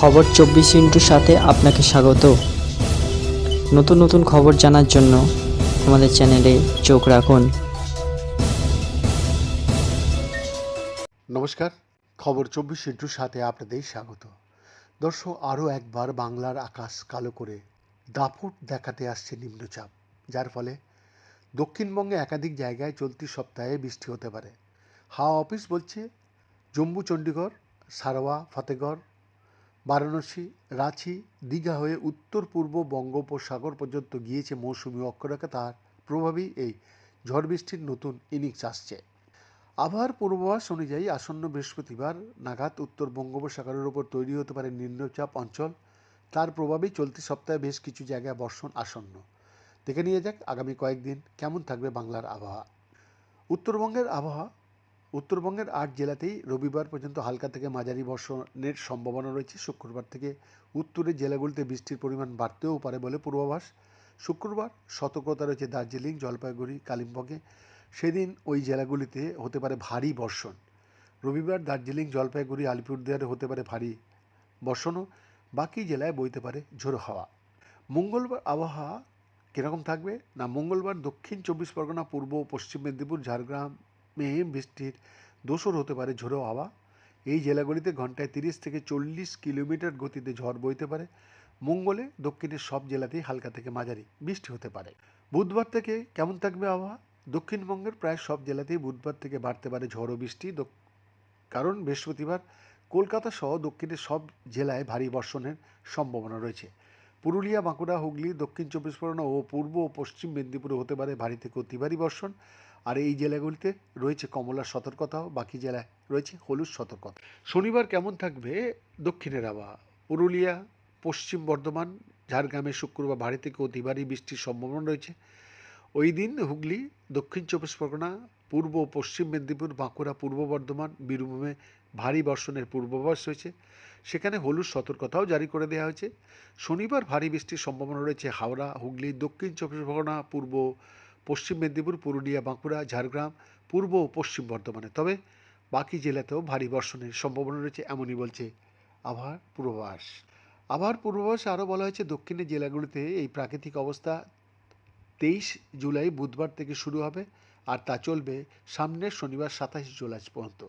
খবর চব্বিশ ইন্টুর সাথে আপনাকে স্বাগত। নতুন নতুন খবর জানার জন্য আমাদের চ্যানেলে চোখ রাখুন। নমস্কার, খবর চব্বিশ ইন্টুর সাথে আপনাদের স্বাগত। দর্শক, আরও একবার বাংলার আকাশ কালো করে দাপট দেখাতে আসছে নিম্নচাপ, যার ফলে দক্ষিণবঙ্গে একাধিক জায়গায় চলতি সপ্তাহে বৃষ্টি হতে পারে। হাওয়া অফিস বলছে, জম্মু চণ্ডীগড়, সারোয়া, ফতেগড় বারাণসী, রাঁচি, দীঘা হয়ে উত্তর পূর্ব বঙ্গোপসাগর পর্যন্ত গিয়েছে মৌসুমি অক্ষরেখা। তার প্রভাবেই এই। ঝড় বৃষ্টির নতুন ইনিংস আসছে। আবহাওয়ার পূর্বাভাস অনুযায়ী আসন্ন বৃহস্পতিবার নাগাদ উত্তর বঙ্গোপসাগরের ওপর তৈরি হতে পারে নিম্নচাপ অঞ্চল। তার প্রভাবেই চলতি সপ্তাহে বেশ কিছু জায়গায় বর্ষণ আসন্ন। দেখে নিয়ে যাক আগামী কয়েকদিন কেমন থাকবে বাংলার আবহাওয়া। উত্তরবঙ্গের আবহাওয়া উত্তরবঙ্গের আট জেলাতেই রবিবার পর্যন্ত হালকা থেকে মাঝারি বর্ষণের সম্ভাবনা রয়েছে। শুক্রবার থেকে উত্তরের জেলাগুলিতে বৃষ্টির পরিমাণ বাড়তেও পারে বলে পূর্বাভাস। শুক্রবার সতর্কতা রয়েছে দার্জিলিং, জলপাইগুড়ি, কালিম্পংয়ে। সেদিন ওই জেলাগুলিতে হতে পারে ভারী বর্ষণ। রবিবার দার্জিলিং, জলপাইগুড়ি, আলিপুরদুয়ারে হতে পারে ভারী বর্ষণও। বাকি জেলায় বইতে পারে ঝোড়ো হাওয়া। মঙ্গলবার আবহাওয়া কীরকম থাকবে? না, মঙ্গলবার দক্ষিণ চব্বিশ পরগনা, পূর্ব ও পশ্চিম মেদিনীপুর, ঝাড়গ্রামে বৃষ্টির দোসর হতে পারে ঝোড়ো হাওয়া। এই জেলাগুলিতে ঘন্টায় তিরিশ থেকে চল্লিশ কিলোমিটার গতিতে ঝড় বইতে পারে। মঙ্গলে দক্ষিণের সব জেলাতেই হালকা থেকে মাঝারি বৃষ্টি হতে পারে। বুধবার থেকে কেমন থাকবে আবহাওয়া? দক্ষিণবঙ্গের প্রায় সব জেলাতেই বুধবার থেকে বাড়তে পারে ঝড় বৃষ্টি। কারণ বৃহস্পতিবার কলকাতা সহ দক্ষিণের সব জেলায় ভারী বর্ষণের সম্ভাবনা রয়েছে। পুরুলিয়া, বাঁকুড়া, হুগলি, দক্ষিণ চব্বিশ পরগনা ও পূর্ব ও পশ্চিম মেদিনীপুরে হতে পারে ভারী থেকে অতি ভারী বর্ষণ। আর এই জেলাগুলিতে রয়েছে কমলার সতর্কতাও, বাকি জেলায় রয়েছে হলুদ সতর্কতা। শনিবার কেমন থাকবে দক্ষিণের আবহাওয়া পুরুলিয়া, পশ্চিম বর্ধমান, ঝাড়গ্রামে শুক্রবার ভারী থেকে অতি ভারী বৃষ্টির সম্ভাবনা রয়েছে। ওই দিন হুগলি, দক্ষিণ চব্বিশ পরগনা, পূর্ব ও পশ্চিম মেদিনীপুর, বাঁকুড়া, পূর্ব বর্ধমান, বীরভূমে ভারী বর্ষণের পূর্বাভাস রয়েছে। সেখানে হলুদ সতর্কতাও জারি করে দেওয়া হয়েছে। শনিবার ভারী বৃষ্টির সম্ভাবনা রয়েছে হাওড়া, হুগলি, দক্ষিণ চব্বিশ পরগনা, পূর্ব পশ্চিম মেদিনীপুর, পুরুলিয়া, বাঁকুড়া, ঝাড়গ্রাম, পূর্ব ও পশ্চিম বর্ধমানে। তবে বাকি জেলাতেও ভারী বর্ষণের সম্ভাবনা রয়েছে, এমনই বলছে আবহাওয়ার পূর্বাভাস। আবহাওয়ার পূর্বাভাসে আরও বলা হয়েছে, দক্ষিণের জেলাগুলিতে এই প্রাকৃতিক অবস্থা তেইশ জুলাই বুধবার থেকে শুরু হবে, আর তা চলবে সামনের শনিবার সাতাশ জুলাই পর্যন্ত।